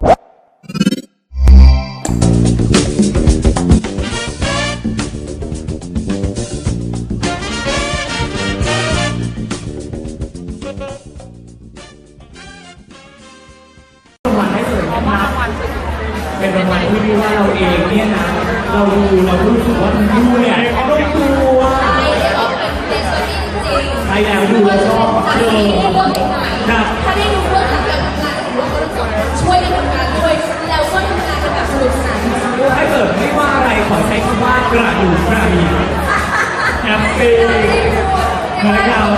What? กระดูกกระดีแฮปปี้นะครับ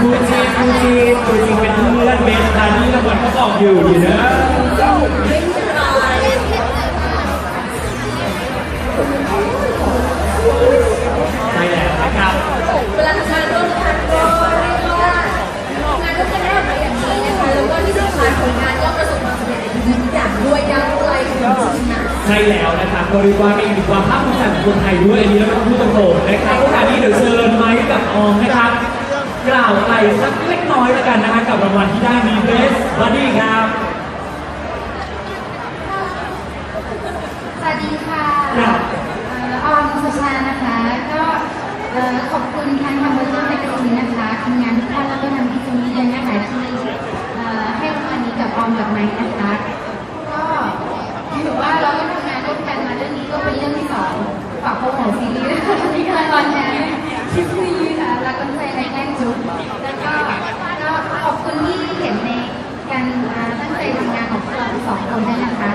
คูจีคูจีคูจีเป็นเพื่อนเบสทานี่รางวัลเขาบอกอยู่อยู่นะ คภูมิใจของคนไทยด้วยอันนี้เราต้องพูดตรงๆนะครับโอกาสนี้เดี๋ยวเชิญไมค์กับออมนะครับกล่าวอะไรสักเล็กน้อยแล้วกันนะคะกับรางวัลที่ได้มีเบสบัดดี้ครับสวัสดีค่ะครับเอ่อออมสุชานะคะ ก็เอ่อขอบคุณทางทำเบอร์เกอร์แมกกาซีนนะคะทีมงานทุกท่านแล้วก็ทางพี่จูนี่ด้วยนะคะที่เอ่อให้รางวัลนี้กับออมกับไมค์นะคะ ก็ถือว่าเราก็ทำงานร่วมกันมาเรื่องนี้ก็เป็นเรื่องที่สองฝากโปรโมทซีรีส์ที่กำลังออนแอร์ที่ซีรีส์ค่ะรักกันใจในแง่จุ๊บแล้วก็ก็ขอบคุณที่เห็นในการอ่าตั้งใจทำงานของพวกเราสองคนด้วยนะคะ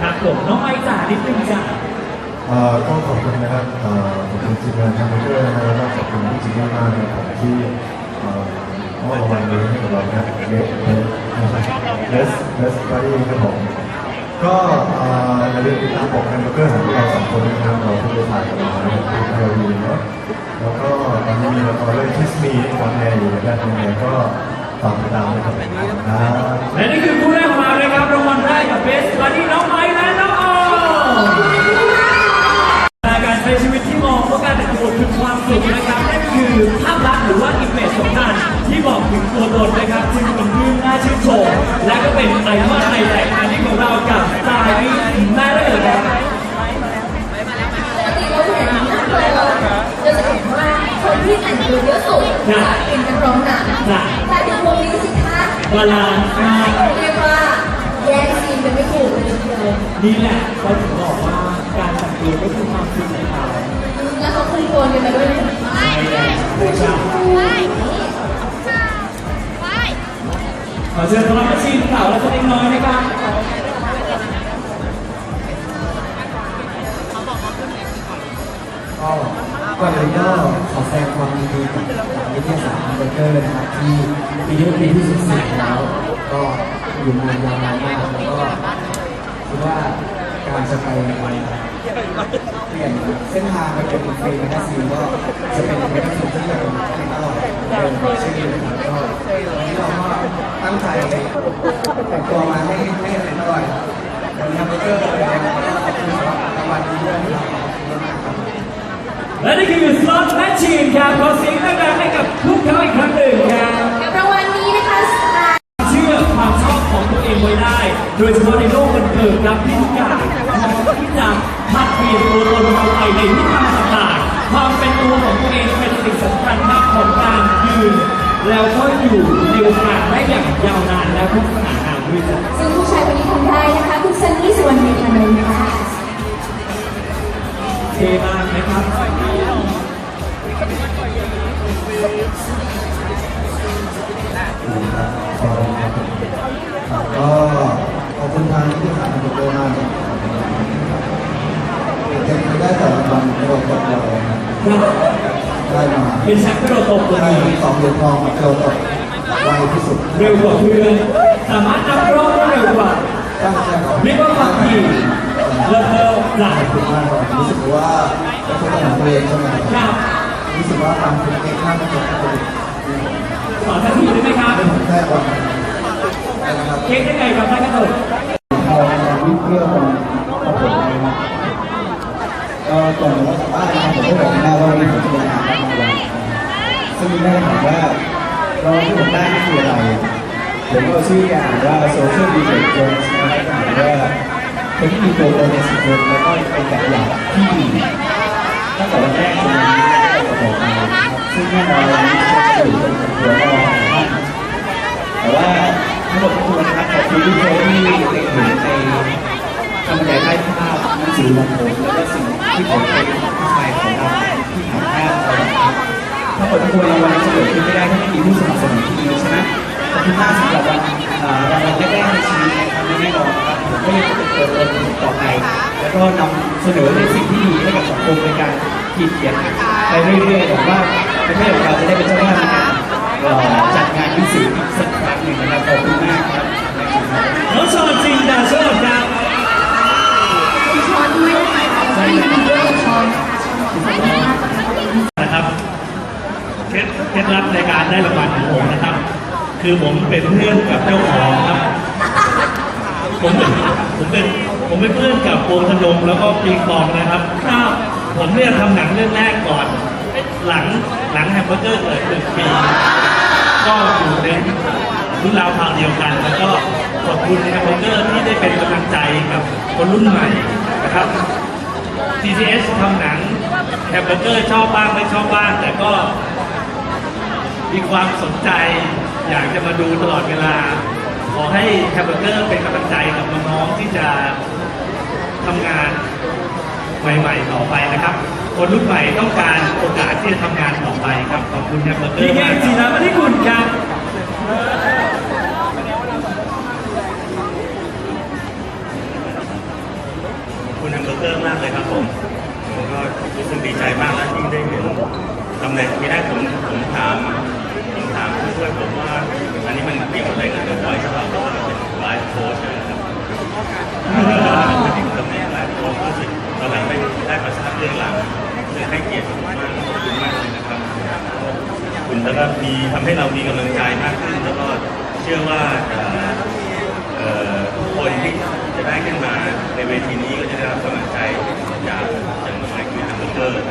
ครับผมน้องไมค์จ๋านิดนึงจ้ะ เอ่อ ก็ขอบคุณนะครับขอบคุณทีมงานทางเพื่อนนะครับแล้วก็ขอบคุณพี่จิมมี่มากนะครับที่มอบรางวัลนี้ให้กับเรานะครับเบสเบสเบสเบสบารีครับผมก็อย่าลืมติดตามปกแฮมเบอร์เกอร์ของพวกเราสองคนนะครับเราเพิ่งไปถ่ายกันมานะครับที่เทลวีเนาะแล้วก็ตอนนี้มีละครเรื่องคิสมีออนแอร์อยู่นะครับยังไงก็ฝากติดตามด้วยครับครับและนี่คือ นี่แหละเขาถึงบอกว่าการแต่งตัวก็คือความสุขของเขาแล้วเขาคุยโกนกันไปด้วยนะใช่แล้วนะครับขอเชิญพลังชีพเก่าและตัวเองน้อยนะครับก็ก่อนอื่นก็ขอแสดงความยินดีกับนิตยสารเบอร์เกอร์นะครับที่ปีนี้เป็นปีที่14แล้ว ก็อยู่มายาวนานมากแล้วก็ ว่าการจะไปเปลี่ยนเส้นทางไปเป็นฟรีแมกกาซีนก็จะเป็นแมกกาซีนที่ยังเป็นอร่อยเดิมชื่อนะครับก็วันนี้เราก็ตั้งใจแต่งตัวมาให้ให้เป็นอร่อยเป็นแฮมเบอร์เกอร์เลยนะครับก็ขอบคุณสำหรับรางวัลนี้ด้วยนะครับขอบคุณมากครับและนี่คือสล็อตแมชชีนครับขอเสียง โดยเฉพาะในโลกมันเกิดนับที่ทุกอย่างพร้อมที่จะพัดเปลี่ยนตัวตนของเราไปในทิศทางต่างๆความเป็นตัวของตัวเองเป็นสิ่งสำคัญมากของการยืนแล้วก็อยู่ในวงการได้อย่างยาวนานและทุกสถานการณ์ด้วยซึ่งผู้ชายคนนี้ทำได้นะ ได้มาเป็นแชมป์กระโดดตบเลได้ยสองเหรียญทองกับเราตกไวที่สุดเร็วกว่าเพื่อนสามารถนับรอบได้เร็วกว่าตั้งใจครับเรียกว่าความดีเลิศเลิศหลายคุณมากรู้สึกว่าเป็นตัวของตัวเองใช่ไหมครับรู้สึกว่าการเป็นเอกข้างเป็นตัวเองสอนสักทีได้ไหมครับเป็นผมแค่วันนะครับเค้กได้ไงครับท่านกระโดดทองวิเพื่อคนขอบคุณนะครับ ก็ก่อนจะกลับบ้านนะครับผมก็บอกแม่ว่าวันนี้ผมจะไปหาทางวันซึ่งแม่ถามว่าเราที่ผมได้นี่คืออะไรผมเอาชื่ออ่านว่า social media jones นะครับหมายว่าคนที่มีตัวตนในสังคมแล้วก็เป็นแบบอย่างที่ดีตั้งแต่วันแรกจนวันนี้ก็ต่อไปนะครับซึ่งแน่นอนวันนี้จะอยู่เป็นตัวรองของท่านแต่ว่าทั้งหมดทั้งมวลนะครับขอบคุณทุกคนที่เห็นในคำบรรยายใต้ภาพหนังสือของผมแล้วก็สิ่ง ที่ผมเป็นผู้ชายของเราที่ถ่ายภาพเอาไว้ครับทั้งหมดทั้งมวลรางวัลจะเกิดขึ้นไม่ได้ถ้าไม่มีผู้สนับสนุนที่ดีใช่ไหมขอบคุณมากสำหรับวันอ่ารางวัลแรกๆในชีวิตนะครับและแน่นอนครับผมก็ยังจะเป็นตัวตนต่อไป แล้วก็นำเสนอในสิ่งที่ดีให้กับสังคมในการขีดเขียนไปเรื่อยๆแบบว่าประเทศของเราจะได้เป็นเจ้าภาพในการจัดงานวิสิตอีกสักครั้งหนึ่งนะครับขอบคุณมากครับน้องชอนจินดาโชคครับคุณช้อนด้วยคะก็ยินดีด้วยกับช้อนะคะ นะครับเคล็ดเคล็ดลับในการได้รางวัลของผมนะครับ คือผมเป็นเพื่อนกับเจ้าของครับผมเป็นผมเป็นผมเป็นเพื่อนกับโปมธนงแล้วก็ปิงปองนะครับถ้าผมเนี่ยทำหนังเรื่องแรกก่อน หลังหลังแฮมเบอร์เกอร์เกิดหนึ่งปีก็อยู่ในรุ่นราวคราวเดียวกัน แล้วก็ขอบคุณแฮมเบอร์เกอร์ที่ได้เป็นกำลังใจกับคนรุ่นใหม่นะครับ TCS ทำหนังแฮมเบอร์เกอร์ชอบบ้างไม่ชอบบ้าง แต่ก็มีความสนใจ อยากจะมาดูตลอดเวลา ขอให้แฮมเบอร์เกอร์เป็นกำลังใจกับน้องๆที่จะทำงานใหม่ๆต่อไปนะครับ คนรุ่นใหม่ต้องการโอกาสที่จะทำงานต่อไปครับ ขอบคุณแฮมเบอร์เกอร์มากจีนามาที่คุณครับ เบอร์เกอร์มากเลยครับผมผมก็รู้สึกดีใจมากนะที่ได้เห็นตำแหน่งที่ได้ผมผมถามผมถามผู้ช่วยผมว่า อันนี้มันเกี่ยวอะไรกับไวท์สำหรับเราเป็นไลฟ์โค้ชนะครับตำแหน่งไลฟ์โค้ชรู้สึกตอนหลังได้ได้มาทราบเรื่องหลังซึ่งให้เกียรติผมมากขอบคุณมากเลยนะครับ คุณแล้วก็มีทำให้เรามีกำลังใจมากขึ้น แล้วก็เชื่อว่าจะเอ่อคนที่จะได้ขึ้นมาในเวทีนี้ก็จะได้รับกำลังใจจากจากหน่วยคือทางเบอร์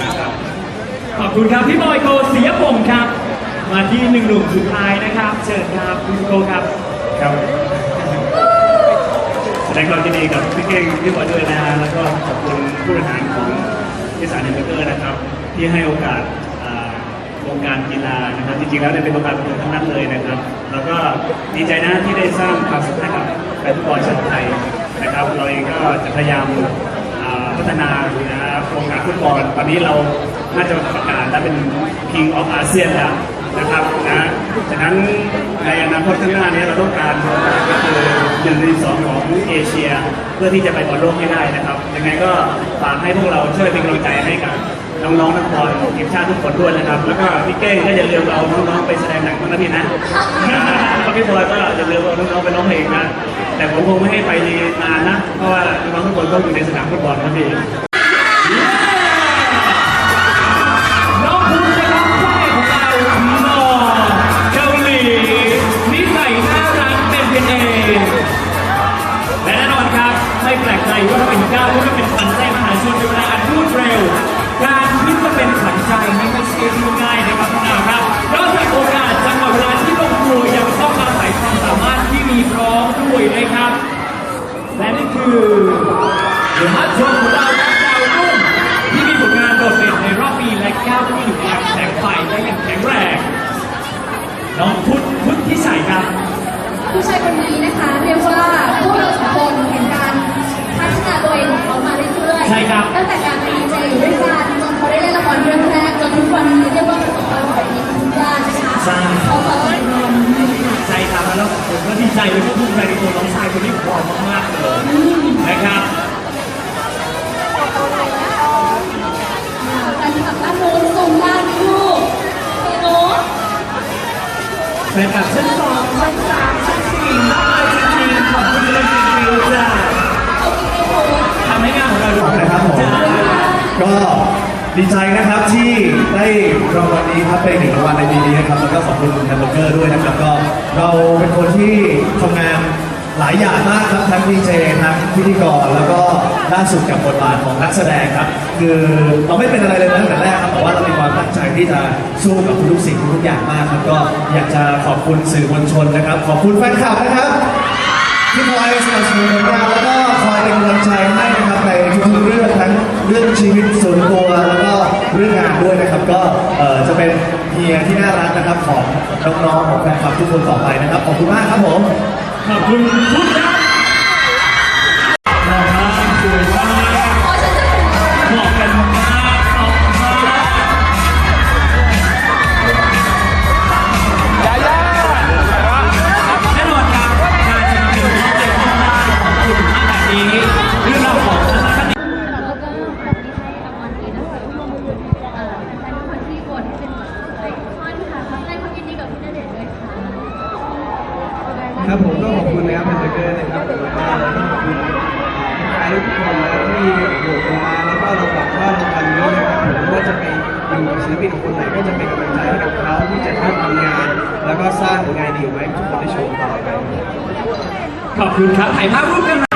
นะครับ ข อบคุณครับพี่บอยโกเสียผมครับ มาที่หนึ่งหนุ่มสุดท้ายนะครับ เชิญครับคุณโกครับครับแสดงความยินดีกับพี่เก่งพี่บอยด้วยนะฮะแล้วก็ขอบคุณผู้บริหารของพิสารเนเบอร์นะครับ ที่ให้โอกาสอ่าวงการกีฬานะครับจริงๆแล้วเนี่ยเป็นวงการบันเทิงทั้งนั้นเลยนะครับ แล้วก็ดีใจนะที่ได้สร้างความสุขให้กับแฟนฟุตบอลชาวไทยนะครับ เราเองก็จะพยายาม ฒนานะครับวงการฟุตบอลตอนนี้เราน่าจะประกาศและเป็น King of ASEAN แล้วนะครับนะฉะนั้นในอนาคตข้างหน้านี้เราต้องการก็คือหนึ่งในสองของเอเชีย เพื่อที่จะไปบอลโลกให้ได้นะครับยังไงก็ฝากให้พวกเราช่วยเป็นกำลังใจให้กับน้องๆนักบอลทีมชาติทุกคนด้วยนะครับ แล้วก็พี่เก้งก็อย่าลืมเอาน้องๆไปแสดงหนังนะพี่นะพี่บอยก็อย่าลืมเอาน้องๆไปร้องเพลงนะ แต่ผมคงไม่ให้ไปนานนะ เพราะว่าน้องทุกคนต้องอยู่ในสนามฟุตบอลครับพี่ เดอะฮัทโชว์ของเราครับดาวรุ่งที่มีผลงานโดดเด่นในรอบปีและก้าวที่อยู่อย่างแข็งไฟและอย่างแข็งแรงน้องพุทธพุทธิชัยครับ ผู้ชายคนนี้นะคะเรียกว่าพวกเราสองคนเห็นการพัฒนาตัวเองของเขามาเรื่อยๆใช่ครับ ตั้งแต่การเป็นดีเจอยู่ด้วยกันจนเขาได้เล่นละครเรื่องแรกจนทุกวันนี้เรียกว่า กับชั้นสองชั้นสามชั้นสี่น้องไอจริงๆขอบคุณเลยจริงๆจ้าเอาอีกโน้ตทำให้งานของเราดูนะครับผมก็ดีใจนะครับที่ได้รางวัลนี้ครับเป็นหนึ่งรางวัลในปีนี้นะครับแล้วก็ขอบคุณแฮมเบอร์เกอร์ด้วยนะครับก็เราเป็นคนที่ทำงาน หลายอย่างมากครับทั้งดีเจทั้งพิธีกรแล้วก็ล่าสุดกับบทบาทของนักแสดงครับ คือเราไม่เป็นอะไรเลยตั้งแต่แรกครับแต่ว่าเรามีความตั้งใจที่จะสู้กับทุกสิ่งทุกอย่างมากครับก็อยากจะขอบคุณสื่อมวลชนนะครับ ขอบคุณแฟนคลับนะครับที่คอยสนับสนุนงาแล้วก็คอยเป็นกำลังใจให้นะครับในทุกๆเรื่องทั้งเรื่องชีวิตส่วนตัวแล้วก็เรื่องงานด้วยนะครับ ก็จะเป็นเฮียที่น่ารักนะครับของน้องๆของแฟนคลับทุกคนต่อไปนะครับขอบคุณมากครับผม ขอ ครับผมก็ขอบคุณนะครับเป็นเกอร์นะครับแล้วก็ขอบคุณใครทุกคนนะที่โหวตกันมาแล้วก็เราหวังว่าเราทำนี้นะครับผมว่าจะไปอยู่กับศิลปินคนไหนก็จะเป็นกำลังใจให้กับเขาที่จะทำงาน แล้วก็สร้างผลงานดีไว้ให้ทุกคนได้ชมต่อไปขอบคุณครับถ่ายภาพร่วมกัน